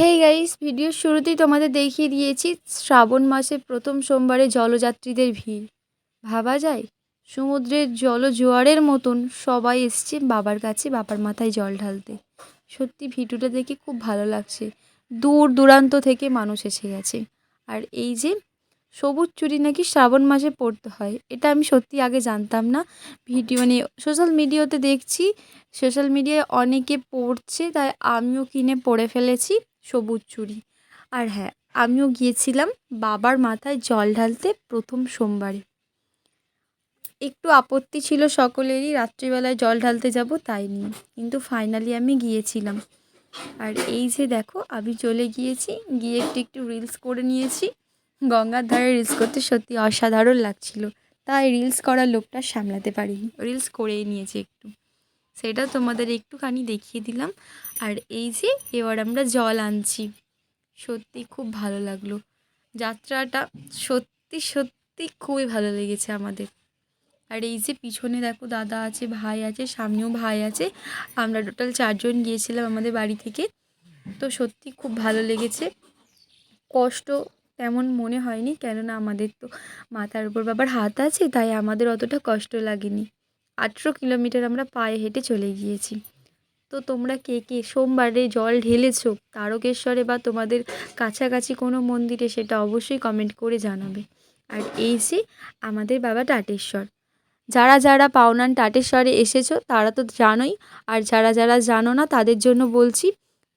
Hey guys ভিডিওর শুরুতেই তোমাদের দেখিয়ে দিয়েছি শ্রাবণ মাসে প্রথম সোমবারে জলযাত্রীদের ভিড়। ভাবা যায়? সমুদ্রের জল জোয়ারের মতন সবাই এসছে বাবার কাছে বাবার মাথায় জল ঢালতে। সত্যি ভিডিওটা দেখে খুব ভালো লাগছে। দূর দূরান্ত থেকে মানুষ এসে গেছে। আর এই যে সবুজ চুড়ি নাকি শ্রাবণ মাসে পড়তে হয়? এটা আমি সত্যি আগে জানতাম না। ভিডিও মানে সোশ্যাল মিডিয়াতে দেখছি সোশ্যাল মিডিয়ায় অনেকে পড়ছে, তাই আমিও কিনে পড়ে ফেলেছি সবুজ চুড়ি আর হ্যাঁ আমিও গিয়েছিলাম বাবার মাথায় জল ঢালতে প্রথম সোমবারে। একটু আপত্তি ছিল সকলেরই, রাত্রিবেলায় জল ঢালতে যাব তাই নিয়ে, কিন্তু ফাইনালি আমি গিয়েছিলাম। আর এই যে দেখো, আমি চলে গিয়েছি, গিয়ে একটু একটু রিলস করে নিয়েছি। গঙ্গার ধারে রিলস করতে সত্যি অসাধারণ লাগছিল। তাই রিলস করার লোকটা সামলাতে পারিনি। রিলস করেই নিয়েছি একটু। সেটা তোমাদের একটুখানি দেখিয়ে দিলাম। আর এই যে, এবার আমরা জল আনছি। সত্যি খুব ভালো লাগল। যাত্রাটা সত্যি সত্যি খুবই ভালো লেগেছে আমাদের। আর এই যে পিছনে দেখো দাদা আছে, ভাই আছে, সামনেও ভাই আছে। আমরা টোটাল চারজন গিয়েছিলাম আমাদের বাড়ি থেকে। তো সত্যি খুব ভালো লেগেছে। কষ্ট তেমন মনে হয়নি কেননা আমাদের তো মাথার উপর বাবার হাত আছে, তাই আমাদের অতটা কষ্ট লাগেনি। আঠেরো কিলোমিটার আমরা পায়ে হেঁটে চলে গিয়েছি। তো তোমরা কে কে সোমবারে জল ঢেলেছো? তারকেশ্বরে বা তোমাদের কাছাকাছি কোনো মন্দিরে সেটা অবশ্যই কমেন্ট করে জানাবে। আর এই যে আমাদের বাবা টাটেশ্বর। যারা যারা পাওনান টাটেশ্বরে এসেছ তারা তো জানোই, আর যারা যারা জানো না তাদের জন্য বলছি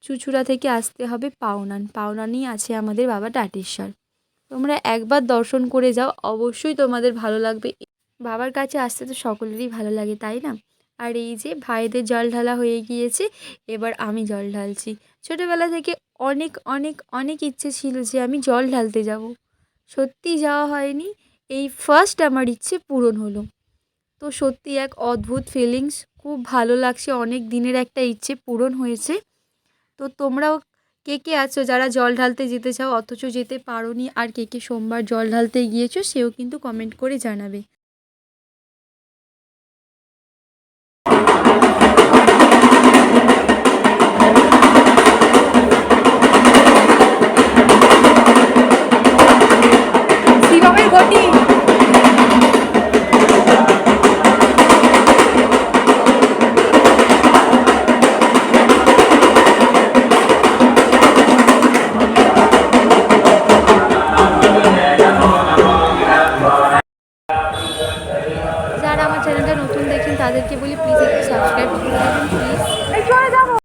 চুচুড়া থেকে আসতে হবে পাওনান। পাওনানই আছে আমাদের বাবা টাটেশ্বর। তোমরা একবার দর্শন করে যাও, অবশ্যই তোমাদের ভালো লাগবে। বাবার কাছে আসতে তো সকলেরই ভালো লাগে, তাই না? আর এই যে ভাইদের জল ঢালা হয়ে গিয়েছে, এবার আমি জল ঢালছি। ছোটোবেলা থেকে অনেক অনেক অনেক ইচ্ছে ছিল যে আমি জল ঢালতে যাব। সত্যি যাওয়া হয়নি, এই ফার্স্ট আমার ইচ্ছে পূরণ হলো। তো সত্যি এক অদ্ভুত ফিলিংস খুব ভালো লাগছে, অনেক দিনের একটা ইচ্ছে পূরণ হয়েছে। তো তোমরাও কে কে আছো? যারা জল ঢালতে যেতে চাও, অথচ যেতে পারো আর কে কে সোমবার জল ঢালতে গিয়েছো, সেও কিন্তু কমেন্ট করে জানাবে। যারা আমার চ্যানেলটা নতুন দেখেন তাদেরকে বলি প্লিজ একটু সাবস্ক্রাইব করে দেবেন প্লিজ